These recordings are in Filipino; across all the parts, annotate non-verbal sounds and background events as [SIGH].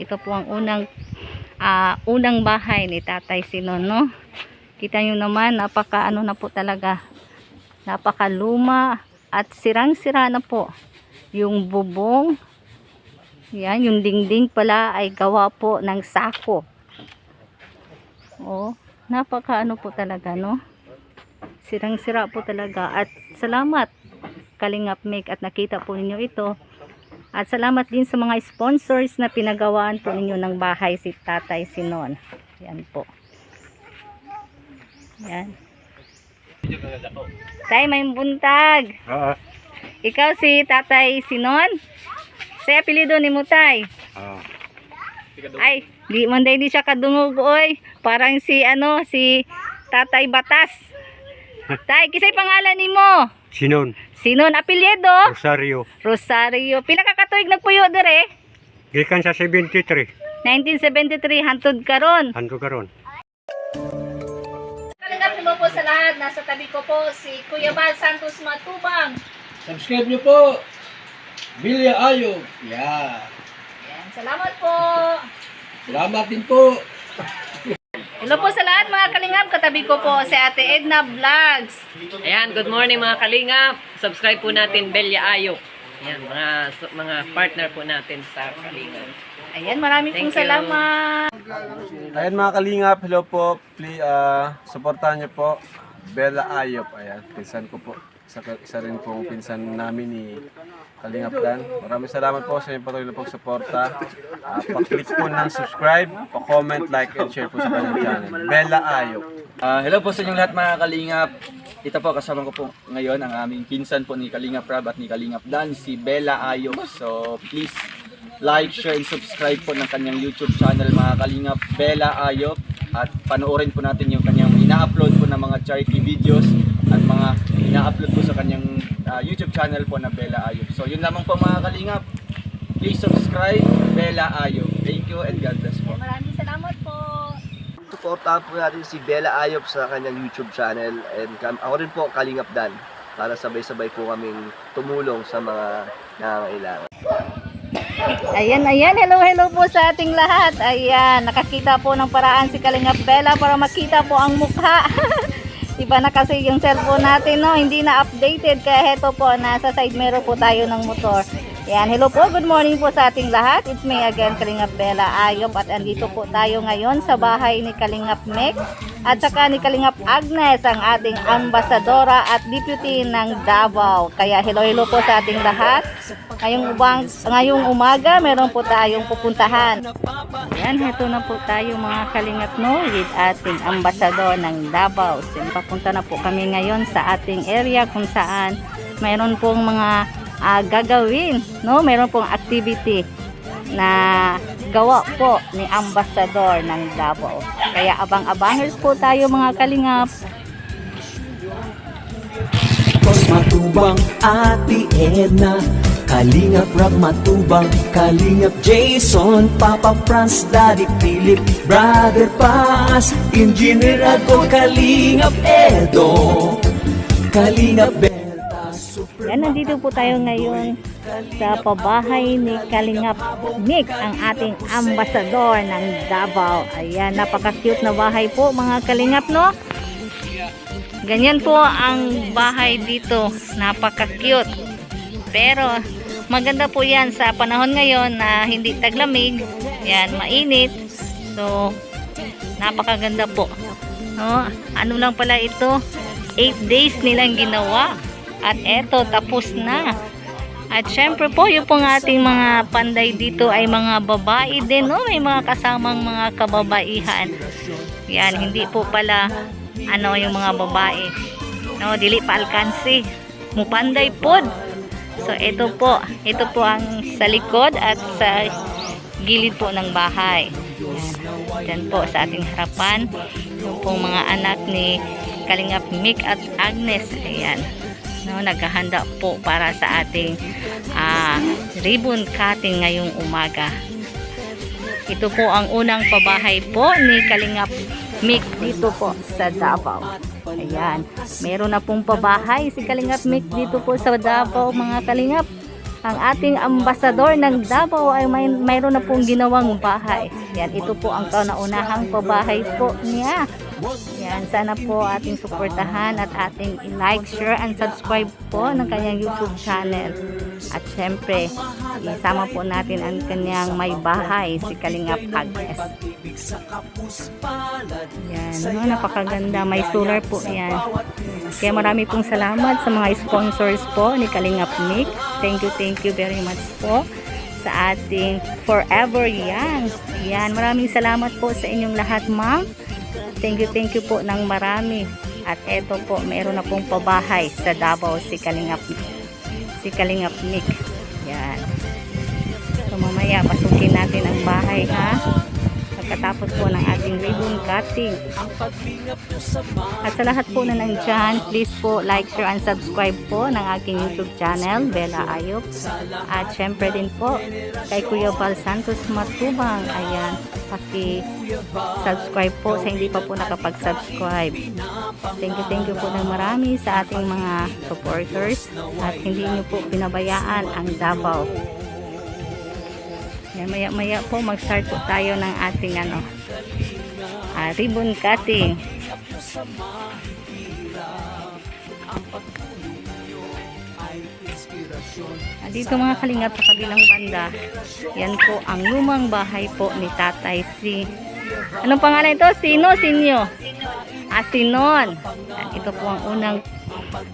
ito po ang unang ah, unang bahay ni Tatay Sinon, no? Kita nyo naman, napaka ano na po talaga. Napakaluma at sirang-sira na po. Yung bubong, yan, yung dingding pala ay gawa po ng sako. Oh, napaka ano po talaga, no? Sirang-sira po talaga. At salamat, Kalingap Make at nakita po ninyo ito. At salamat din sa mga sponsors na pinagawaan po ninyo ng bahay si Tatay Sinon. Yan po. Yan. Tay, may buntag. Oo. Ikaw si Tatay Sinon? Sa apelido ni mo, Tay. Oo. Ay, di man di siya kadungog oy. Parang si ano, si Tatay Batas. Tay, kisay pangalan nimo? Sinon, Sinon apelyido? Rosario. Rosario. Pila ka katuig nagpuyo dire? Gikan sa 73. 1973 hantod karon. Ano karon? Kalingap mo po sa lahat. Nasa tabi ko po si Kuya Bal Santos Matubang. Subscribe nyo po. Bilya Ayog. Yeah. Yan, salamat po. Salamat din po. Hello po sa lahat mga kalingap. Katabi ko po si Ate Edna Vlogs. Ayan, good morning mga kalingap. Subscribe po natin Belia Ayok. Ayan, mga mga partner po natin sa kalingap. Ayan, maraming pong Thank you. salamat. Ayan mga kalingap, hello po. Please, uh, supportahan niyo po. Bella Ayop, ayan, pinsan ko po. Isa, isa rin pong pinsan namin ni Kalingap Dan. Maraming salamat po sa inyong patuloy na pagsuporta. Uh, pa-click po ng subscribe, pa-comment, like, and share po sa kanyang channel. Bella Ayop. Ah, hello po sa inyong lahat mga kalingap. Ito po kasama ko po ngayon ang aming pinsan po ni Kalingap Rab at ni Kalingap Dan, si Bella Ayok. So please like, share, and subscribe po ng kanyang YouTube channel mga kalingap Bella Ayok. At panoorin po natin yung kanyang ina-upload po ng mga charity videos ina-upload po sa kanyang ah, YouTube channel po na Bella Ayok. So yun lamang po mga kalingap. Please subscribe Bella Ayok. Thank you and God bless po. Maraming salamat po. Suportahan po natin si Bella Ayop sa kanyang YouTube channel and ako rin po Kalingap Dan para sabay-sabay po kaming tumulong sa mga nangangailangan. Ayan, ayan. Hello, hello po sa ating lahat. Ayan, nakakita po ng paraan si Kalingap Bella para makita po ang mukha. [LAUGHS] Iba na kasi yung cellphone natin, no? Hindi na updated. Kaya heto po, nasa side mirror po tayo ng motor. Ayan, hello po. Good morning po sa ating lahat. It's me again, Kalingap Bella Ayop. At andito po tayo ngayon sa bahay ni Kalingap Mek. At saka ni Kalingap Agnes, ang ating ambasadora at deputy ng Davao. Kaya hello, hello po sa ating lahat. Ngayong, ubang, ngayong umaga, meron po tayong pupuntahan. Yan, heto na po tayo mga kalingap no with ating ambasador ng Davao. Papunta na po kami ngayon sa ating area kung saan mayroon pong mga ah, gagawin, no? Mayroon pong activity na gawa po ni ambasador ng Davao. Kaya abang-abangers po tayo mga kalingap. Matubang Ate Edna Kalingap Rap Matubang Kalingap Jason Papa Franz Daddy Philip Brother Paz Engineer ako Kalingap Edo Kalingap Super Yan, nandito po tayo ngayon sa pabahay ni Kalingap Nick, ang ating ambasador ng Davao. Ayan, napaka-cute na bahay po mga Kalingap, no? Ganyan po ang bahay dito. Napaka-cute. Pero, maganda po yan sa panahon ngayon na hindi taglamig. Yan, mainit. So, napakaganda po. No? Ano lang pala ito? 8 days nilang ginawa. At eto, tapos na. At syempre po, yung pong ating mga panday dito ay mga babae din, no? May mga kasamang mga kababaihan. Yan, hindi po pala ano yung mga babae. No, dili pa alkansi. Mupanday pod. So, ito po. Ito po ang sa likod at sa gilid po ng bahay. Yan. Diyan po sa ating harapan. Yung pong mga anak ni Kalingap Mick at Agnes. Ayan no, naghahanda po para sa ating ah, ribbon cutting ngayong umaga. Ito po ang unang pabahay po ni Kalingap Mick dito po sa Davao. Ayan, meron na pong pabahay si Kalingap Mick dito po sa Davao mga Kalingap. ang ating ambasador ng Davao ay may, mayroon na pong ginawang bahay. Yan, ito po ang kauna-unahang pabahay po niya. Yan, sana po ating suportahan at ating i-like, share, and subscribe po ng kanyang YouTube channel. At syempre, isama po natin ang kanyang may bahay, si Kalingap Agnes. Yan, no, napakaganda. May solar po yan. Kaya marami pong salamat sa mga sponsors po ni Kalingap Nick. Thank you, thank you very much po sa ating Forever Young. Yan, maraming salamat po sa inyong lahat, ma'am. Thank you, thank you po ng marami. At eto po, mayroon na pong pabahay sa Davao si Kalingap si Kalingap Nick. Yan. So mamaya pasukin natin ang bahay ha. Pagkatapos po ng ating ribbon cutting. At sa lahat po na nandyan, please po like, share, and subscribe po ng aking YouTube channel, Bella Ayop. At syempre din po, kay Kuya Val Santos Matubang. Ayan, paki-subscribe po sa hindi pa po nakapag-subscribe. Thank you, thank you po ng marami sa ating mga supporters at hindi nyo po pinabayaan ang Davao. Yan, maya maya po mag-start po tayo ng ating ano, ah, ribbon cutting. Ah, dito mga kalingap sa kabilang banda, yan po ang lumang bahay po ni Tatay si Anong pangalan ito? Sino? Sinyo? Ah, Sinon. Yan, ito po ang unang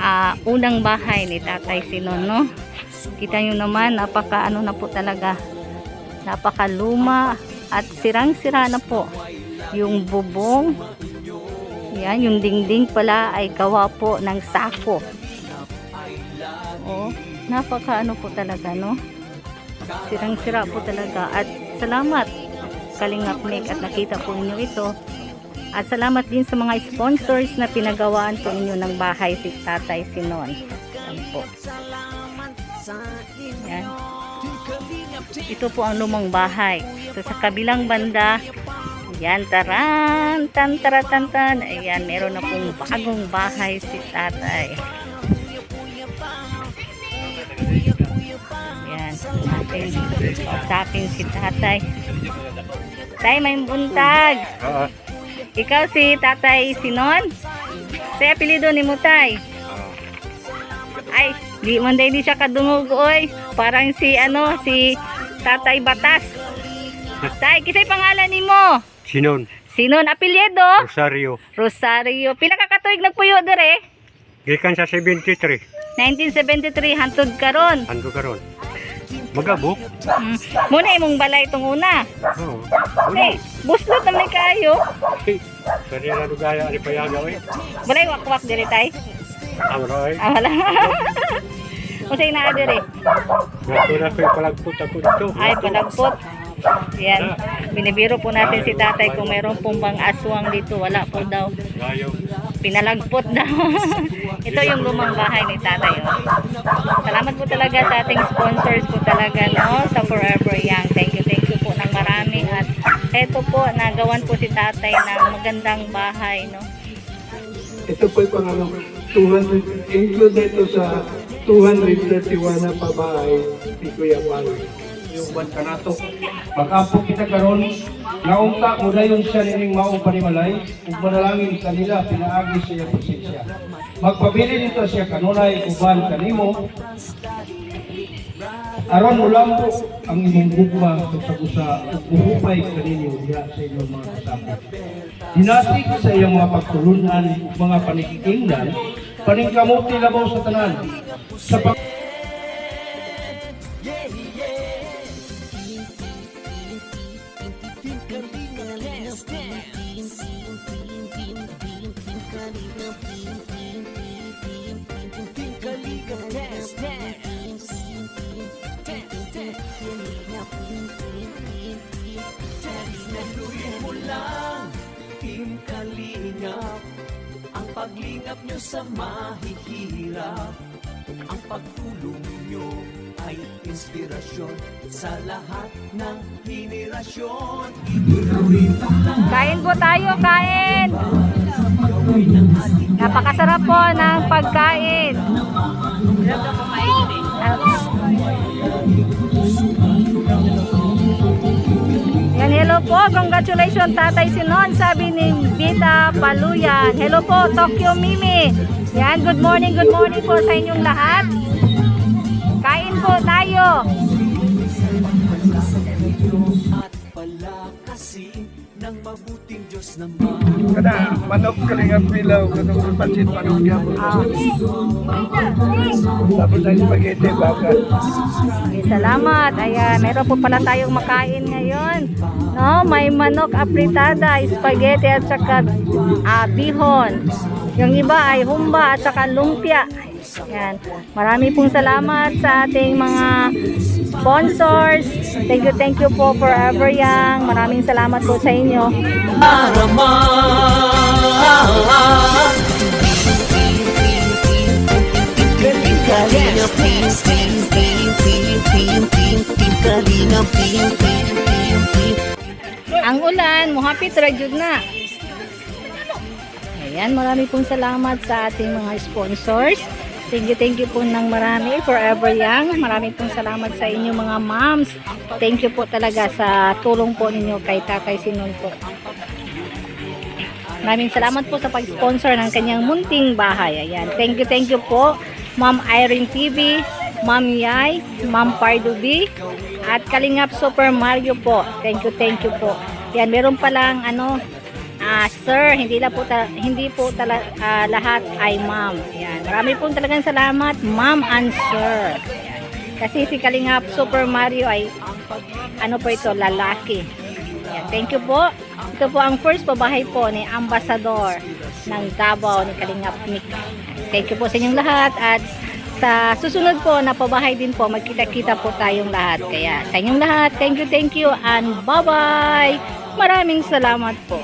ah, unang bahay ni Tatay Sinon, no? Kita nyo naman, napaka ano na po talaga. Napakaluma at sirang-sira na po. Yung bubong, yan, yung dingding pala ay gawa po ng sako. Oh, napaka ano po talaga, no? Sirang-sira po talaga. At salamat, Kalingap Nick, at nakita po ninyo ito. At salamat din sa mga sponsors na pinagawaan po ninyo ng bahay si Tatay Sinon. Yan po. Yan. Ito po ang lumang bahay. So sa kabilang banda, yan, taran, tan, taran, tan, tan. Ayan, meron na pong bagong bahay si tatay. Yan, ating usapin si tatay. Tay, may buntag. Oo. Ikaw si tatay Sinon? Sa apelido ni mo, tay? Ay, di man di siya kadungog, oy. Parang si, ano, si tatay Batas. Tay, kisay pangalan ni mo? Sinon. Sinon, apelyido? Rosario. Rosario. Pila ka katuig nagpuyo dire? Gikan sa 73. 1973 hantod karon. Ando karon. Magabok. Mm. Muna imong balay itong una. Oo. Hey, buslot naman kayo. Kani na dugaya ani payaga oy. Balay wakwak dire tay. Oy. Ah, wala. [LAUGHS] Usay na dire. Nato na koy palagput ako dito. Ay, palagpot. Yan. Binibiro po natin si tatay kung mayroon pong bang aswang dito. Wala po daw. Pinalagpot daw. [LAUGHS] Ito yung lumang bahay ni tatay. Oh. Salamat po talaga sa ating sponsors po talaga no, sa Forever Young. Thank you, thank you po ng marami. At eto po, nagawan po si tatay ng magandang bahay. No? Ito po yung pang ano, 200, include ito sa 231 na pabahay ni Kuya Pal. Yung buwan ka na to. Makapo kita karon naungta mo dayon siya nining mao panimalay ug manalangin kanila pinaagi siya pasensya. Magpabili dito siya kanunay uban kanimo aron mulambo ang imong gugma sa usa ug uhupay kaninyo diha sa inyong mga kasama. Dinati ko sa iyong mga pagtulunan mga panikinggan, paningkamuti labaw sa tanan. Sa pag Ang paglingap nyo sa mahihirap Ang pagtulong nyo ay inspirasyon Sa lahat ng henerasyon Kain po tayo, kain! Napakasarap po ng pagkain. Ah, hello po. Congratulations, Tatay Sinon. Sabi ni Vita Paluyan. Hello po, Tokyo Mimi. Yan, good morning, good morning po sa inyong lahat. Kain po tayo. At palakasin ng mabuting Diyos naman Kada manok kalingap pilaw, katong pansit manok gyapon. Tapos ay spaghetti baka. Okay, salamat. Ayan, meron po pala tayong makain ngayon. No, may manok apritada, spaghetti at saka ah, bihon. Yung iba ay humba at saka lumpia. Ayan. Marami pong salamat sa ating mga sponsors. Thank you, thank you po Forever Young. Maraming salamat po sa inyo. Ang ulan, muhapit radyod na. Ayan, marami pong salamat sa ating mga sponsors. Thank you, thank you po ng marami. Forever Young. Marami pong salamat sa inyo mga moms. Thank you po talaga sa tulong po ninyo kay Tatay Sinon po. Maraming salamat po sa pag-sponsor ng kanyang munting bahay. Ayan. Thank you, thank you po. Ma'am Irene TV, Ma'am Yay, Ma'am Pardo at Kalingap Super Mario po. Thank you, thank you po. Yan, meron palang ano, ah, sir, hindi la po hindi po tala, ah, lahat ay ma'am. Yan. Marami po talagang salamat, ma'am and sir. Yan. Kasi si Kalingap Super Mario ay ano po ito, lalaki. Yan. Thank you po. Ito po ang first pabahay po ni Ambassador ng Davao ni Kalingap Nick. Thank you po sa inyong lahat at sa susunod po na pabahay din po magkita-kita po tayong lahat. Kaya sa inyong lahat, thank you, thank you and bye-bye! Maraming salamat po.